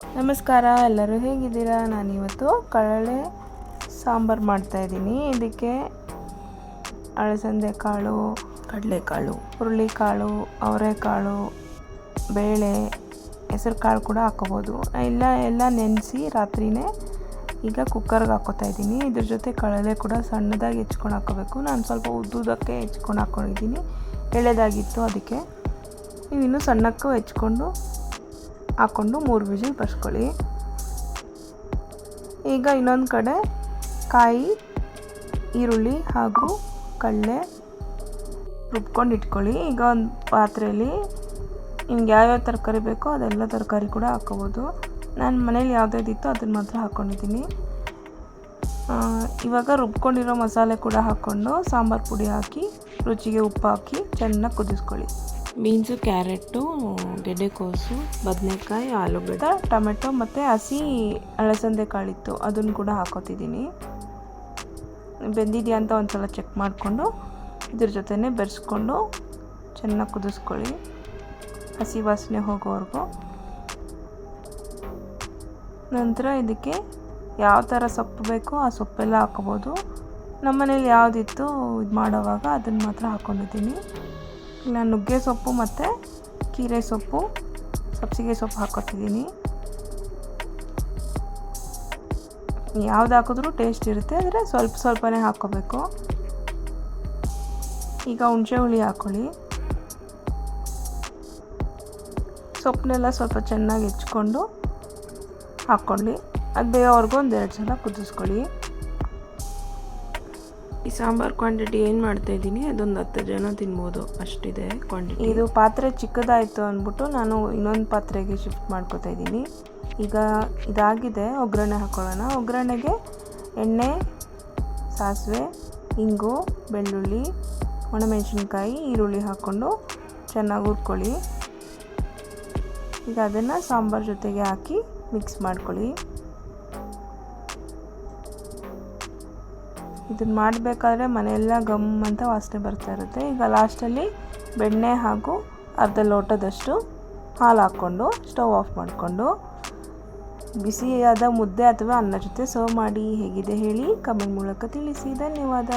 ನಮಸ್ಕಾರ ಎಲ್ಲರೂ ಹೇಗಿದ್ದೀರಾ? ನಾನಿವತ್ತು ಕಳಲೆ ಸಾಂಬಾರು ಮಾಡ್ತಾಯಿದ್ದೀನಿ ಇದಕ್ಕೆ ಅಳಸಂದೆ ಕಾಳು ಕಡಲೆಕಾಳು ಹುರುಳಿಕಾಳು ಅವರೆಕಾಳು ಬೇಳೆ ಹೆಸರು ಕಾಳು ಕೂಡ ಹಾಕೋಬೋದು ಎಲ್ಲ ಎಲ್ಲ ನೆನೆಸಿ ರಾತ್ರಿಯೇ ಈಗ ಕುಕ್ಕರ್ಗೆ ಹಾಕೋತಾ ಇದ್ದೀನಿ. ಇದ್ರ ಜೊತೆ ಕಳಲೆ ಕೂಡ ಸಣ್ಣದಾಗಿ ಹೆಚ್ಕೊಂಡು ಹಾಕೋಬೇಕು ನಾನು ಸ್ವಲ್ಪ ಉದ್ದುದಕ್ಕೆ ಹೆಚ್ಕೊಂಡು ಹಾಕ್ಕೊಂಡಿದ್ದೀನಿ. ಎಳೆದಾಗಿತ್ತು ಅದಕ್ಕೆ ನೀವು ಇನ್ನೂ ಸಣ್ಣಕ್ಕೂ ಹೆಚ್ಕೊಂಡು ಹಾಕ್ಕೊಂಡು ಮೂರು ವಿಜಿಲ್ ಬರ್ಸ್ಕೊಳ್ಳಿ. ಈಗ ಇನ್ನೊಂದು ಕಡೆ ಕಾಯಿ, ಈರುಳ್ಳಿ ಹಾಗೂ ಕಡಲೆ ರುಬ್ಕೊಂಡು ಇಟ್ಕೊಳ್ಳಿ. ಈಗ ಒಂದು ಪಾತ್ರೆಯಲ್ಲಿ ನಿಮ್ಗೆ ಯಾವ್ಯಾವ ತರಕಾರಿ ಬೇಕೋ ಅದೆಲ್ಲ ತರಕಾರಿ ಕೂಡ ಹಾಕ್ಕೋಬೋದು. ನಾನು ಮನೇಲಿ ಯಾವುದ್ಯಾವ್ದಿತ್ತು ಅದನ್ನು ಮಾತ್ರ ಹಾಕ್ಕೊಂಡಿದ್ದೀನಿ ಇವಾಗ ರುಬ್ಕೊಂಡಿರೋ ಮಸಾಲೆ ಕೂಡ ಹಾಕ್ಕೊಂಡು ಸಾಂಬಾರು ಪುಡಿ ಹಾಕಿ, ರುಚಿಗೆ ಉಪ್ಪು ಹಾಕಿ ಚೆನ್ನಾಗಿ ಕುದಿಸ್ಕೊಳ್ಳಿ. ಬೀನ್ಸು, ಕ್ಯಾರೆಟು ಗೆಡ್ಡೆಕೋಸು ಬದನೆಕಾಯಿ, ಆಲೂಗಡ್ಡೆ, ಟೊಮೆಟೊ ಮತ್ತು ಹಸಿ ಅಲಸಂದೆ ಕಾಳಿತ್ತು. ಅದನ್ನು ಕೂಡ ಹಾಕೋತಿದ್ದೀನಿ. ಬೆಂದಿದೆಯಾ ಅಂತ ಒಂದು ಸಲ ಚೆಕ್ ಮಾಡಿಕೊಂಡು ಇದ್ರ ಜೊತೆನೇ ಬೆರೆಸ್ಕೊಂಡು ಚೆನ್ನಾಗಿ ಕುದಿಸ್ಕೊಳ್ಳಿ. ಹಸಿ ವಾಸನೆ ಹೋಗೋವರೆಗೂ. ನಂತರ ಇದಕ್ಕೆ ಯಾವ ಥರ ಸೊಪ್ಪು ಬೇಕೋ ಆ ಸೊಪ್ಪೆಲ್ಲ ಹಾಕೋಬೋದು. ನಮ್ಮ ಮನೇಲಿ ಯಾವುದಿತ್ತು ಇದು ಮಾಡೋವಾಗ ಅದನ್ನು ಮಾತ್ರ ಹಾಕ್ಕೊಂಡಿದ್ದೀನಿ ಇಲ್ಲ ನುಗ್ಗೆ ಸೊಪ್ಪು ಮತ್ತು ಕೀರೆ ಸೊಪ್ಪು, ಸಬ್ಸಿಗೆ ಸೊಪ್ಪು ಹಾಕೋತಿದ್ದೀನಿ. ಯಾವ್ದು ಹಾಕಿದ್ರೂ ಟೇಸ್ಟ್ ಇರುತ್ತೆ, ಆದರೆ ಸ್ವಲ್ಪ ಸ್ವಲ್ಪನೇ ಹಾಕ್ಕೋಬೇಕು. ಈಗ ಹುಣಸೆ ಹುಳಿ ಹಾಕ್ಕೊಳ್ಳಿ ಸೊಪ್ಪನ್ನೆಲ್ಲ ಸ್ವಲ್ಪ ಚೆನ್ನಾಗಿ ಹೆಚ್ಕೊಂಡು ಹಾಕ್ಕೊಳ್ಳಿ ಅದು ಬೇಯೋವರೆಗೂ ಎರಡು ಸಲ ಕುದಿಸ್ಕೊಳ್ಳಿ. ಈ ಸಾಂಬಾರ್ ಕ್ವಾಂಟಿಟಿ ಏನು ಮಾಡ್ತಾ ಇದ್ದೀನಿ, ಅದೊಂದು ಹತ್ತು ಜನ ತಿನ್ಬೋದು. ಅಷ್ಟಿದೆ ಕ್ವಾಂಟಿಟಿ ಇದು ಪಾತ್ರೆ ಚಿಕ್ಕದಾಯಿತು ಅಂದ್ಬಿಟ್ಟು ನಾನು ಇನ್ನೊಂದು ಪಾತ್ರೆಗೆ ಶಿಫ್ಟ್ ಮಾಡ್ಕೋತಾ ಇದ್ದೀನಿ. ಈಗ ಇದಾಗಿದೆ, ಒಗ್ಗರಣೆ ಹಾಕೊಳ್ಳೋಣ. ಒಗ್ಗರಣೆಗೆ ಎಣ್ಣೆ, ಸಾಸಿವೆ, ಇಂಗು, ಬೆಳ್ಳುಳ್ಳಿ, ಒಣಮೆಣಸಿನ್ಕಾಯಿ, ಈರುಳ್ಳಿ ಹಾಕ್ಕೊಂಡು ಚೆನ್ನಾಗಿ ಹುರ್ಕೊಳ್ಳಿ. ಈಗ ಅದನ್ನು ಸಾಂಬಾರು ಜೊತೆಗೆ ಹಾಕಿ ಮಿಕ್ಸ್ ಮಾಡ್ಕೊಳ್ಳಿ. ಇದನ್ನು ಮಾಡಬೇಕಾದ್ರೆ ಮನೆಯೆಲ್ಲ ಗಮ್ ಅಂತ ವಾಸನೆ ಬರ್ತಾ ಇರುತ್ತೆ. ಈಗ ಲಾಸ್ಟಲ್ಲಿ ಬೆಣ್ಣೆ ಹಾಗೂ ಅರ್ಧ ಲೋಟದಷ್ಟು ಹಾಲು ಹಾಕ್ಕೊಂಡು ಸ್ಟವ್ ಆಫ್ ಮಾಡಿಕೊಂಡು, ಬಿಸಿಯಾದ ಮುದ್ದೆ ಅಥವಾ ಅನ್ನ ಜೊತೆ ಸರ್ವ್ ಮಾಡಿ ಹೇಗಿದೆ ಹೇಳಿ ಕಮೆಂಟ್ ಮೂಲಕ ತಿಳಿಸಿ. ಧನ್ಯವಾದ.